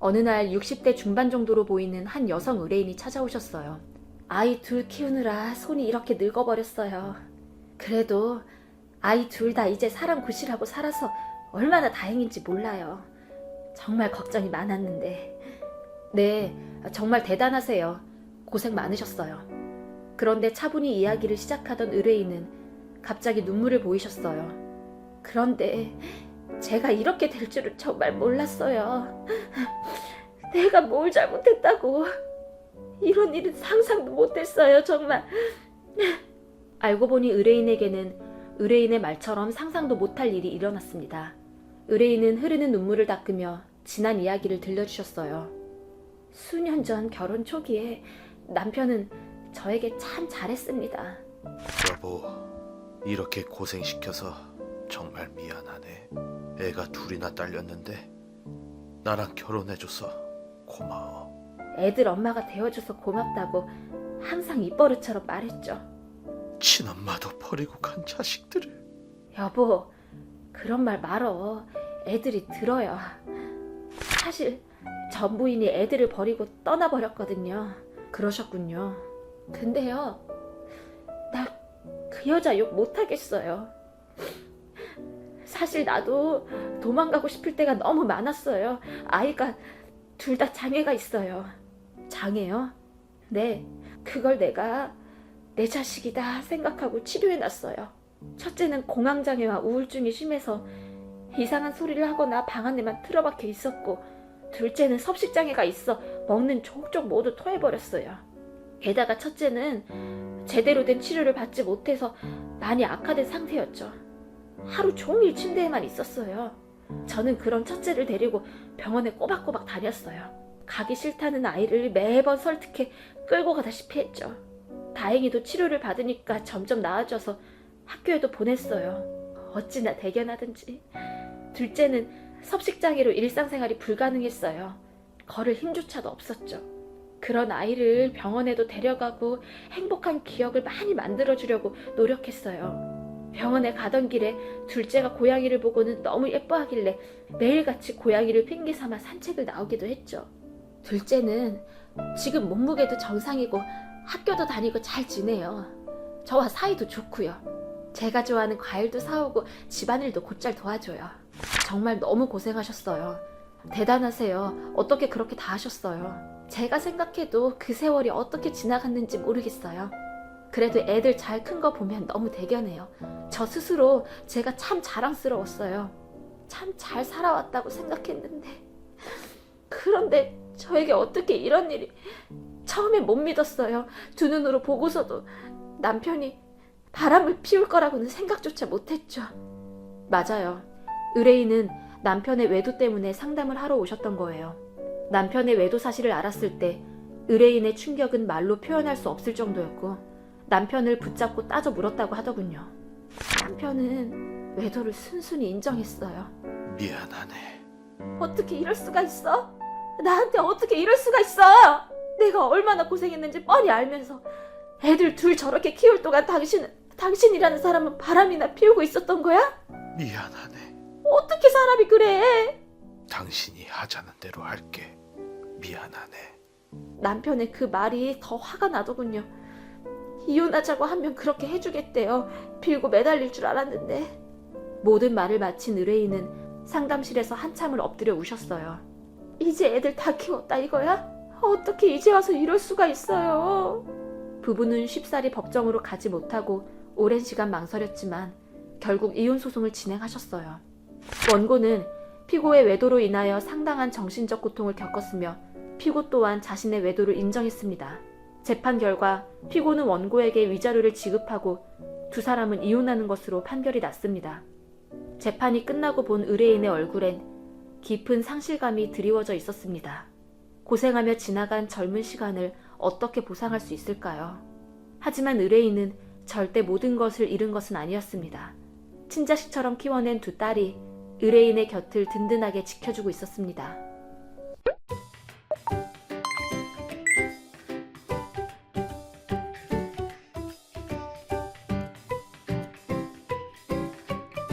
어느 날 60대 중반 정도로 보이는 한 여성 의뢰인이 찾아오셨어요. 아이 둘 키우느라 손이 이렇게 늙어버렸어요. 그래도 아이 둘 다 이제 사람 구실하고 살아서 얼마나 다행인지 몰라요. 정말 걱정이 많았는데. 네, 정말 대단하세요. 고생 많으셨어요. 그런데 차분히 이야기를 시작하던 의뢰인은 갑자기 눈물을 보이셨어요. 그런데 제가 이렇게 될 줄은 정말 몰랐어요. 내가 뭘 잘못했다고. 이런 일은 상상도 못했어요, 정말. 알고 보니 의뢰인에게는 의뢰인의 말처럼 상상도 못할 일이 일어났습니다. 의뢰인은 흐르는 눈물을 닦으며 지난 이야기를 들려주셨어요. 수년 전 결혼 초기에 남편은 저에게 참 잘했습니다. 여보, 이렇게 고생시켜서 정말 미안하네. 애가 둘이나 딸렸는데 나랑 결혼해줘서 고마워. 애들 엄마가 되어줘서 고맙다고 항상 입버릇처럼 말했죠. 친엄마도 버리고 간 자식들을 여보, 그런 말 말어. 애들이 들어요. 사실 전 부인이 애들을 버리고 떠나버렸거든요. 그러셨군요. 근데요, 나 그 여자 욕 못하겠어요. 사실 나도 도망가고 싶을 때가 너무 많았어요. 아이가 둘 다 장애가 있어요. 장애요? 네, 그걸 내가 내 자식이다 생각하고 치료해 놨어요. 첫째는 공황장애와 우울증이 심해서 이상한 소리를 하거나 방 안에만 틀어박혀 있었고, 둘째는 섭식장애가 있어 먹는 족족 모두 토해버렸어요. 게다가 첫째는 제대로 된 치료를 받지 못해서 많이 악화된 상태였죠. 하루 종일 침대에만 있었어요. 저는 그런 첫째를 데리고 병원에 꼬박꼬박 다녔어요. 가기 싫다는 아이를 매번 설득해 끌고 가다시피 했죠. 다행히도 치료를 받으니까 점점 나아져서 학교에도 보냈어요. 어찌나 대견하든지. 둘째는 섭식장애로 일상생활이 불가능했어요. 걸을 힘조차도 없었죠. 그런 아이를 병원에도 데려가고 행복한 기억을 많이 만들어주려고 노력했어요. 병원에 가던 길에 둘째가 고양이를 보고는 너무 예뻐하길래 매일같이 고양이를 핑계 삼아 산책을 나오기도 했죠. 둘째는 지금 몸무게도 정상이고 학교도 다니고 잘 지내요. 저와 사이도 좋고요. 제가 좋아하는 과일도 사오고 집안일도 곧잘 도와줘요. 정말 너무 고생하셨어요. 대단하세요. 어떻게 그렇게 다 하셨어요. 제가 생각해도 그 세월이 어떻게 지나갔는지 모르겠어요. 그래도 애들 잘 큰 거 보면 너무 대견해요. 저 스스로 제가 참 자랑스러웠어요. 참 잘 살아왔다고 생각했는데. 그런데 저에게 어떻게 이런 일이 처음에 못 믿었어요. 두 눈으로 보고서도 남편이 바람을 피울 거라고는 생각조차 못했죠. 맞아요. 의뢰인은 남편의 외도 때문에 상담을 하러 오셨던 거예요. 남편의 외도 사실을 알았을 때 의뢰인의 충격은 말로 표현할 수 없을 정도였고 남편을 붙잡고 따져 물었다고 하더군요. 남편은 외도를 순순히 인정했어요. 미안하네. 어떻게 이럴 수가 있어? 나한테 어떻게 이럴 수가 있어? 내가 얼마나 고생했는지 뻔히 알면서 애들 둘 저렇게 키울 동안 당신은 당신이라는 사람은 바람이나 피우고 있었던 거야? 미안하네. 어떻게 사람이 그래? 당신이 하자는 대로 할게. 미안하네. 남편의 그 말이 더 화가 나더군요. 이혼하자고 하면 그렇게 해주겠대요. 빌고 매달릴 줄 알았는데. 모든 말을 마친 의뢰인은 상담실에서 한참을 엎드려 우셨어요. 이제 애들 다 키웠다 이거야? 어떻게 이제 와서 이럴 수가 있어요? 부부는 쉽사리 법정으로 가지 못하고 오랜 시간 망설였지만 결국 이혼 소송을 진행하셨어요. 원고는 피고의 외도로 인하여 상당한 정신적 고통을 겪었으며 피고 또한 자신의 외도를 인정했습니다. 재판 결과 피고는 원고에게 위자료를 지급하고 두 사람은 이혼하는 것으로 판결이 났습니다. 재판이 끝나고 본 의뢰인의 얼굴엔 깊은 상실감이 드리워져 있었습니다. 고생하며 지나간 젊은 시간을 어떻게 보상할 수 있을까요? 하지만 의뢰인은 절대 모든 것을 잃은 것은 아니었습니다. 친자식처럼 키워낸 두 딸이 의뢰인의 곁을 든든하게 지켜주고 있었습니다.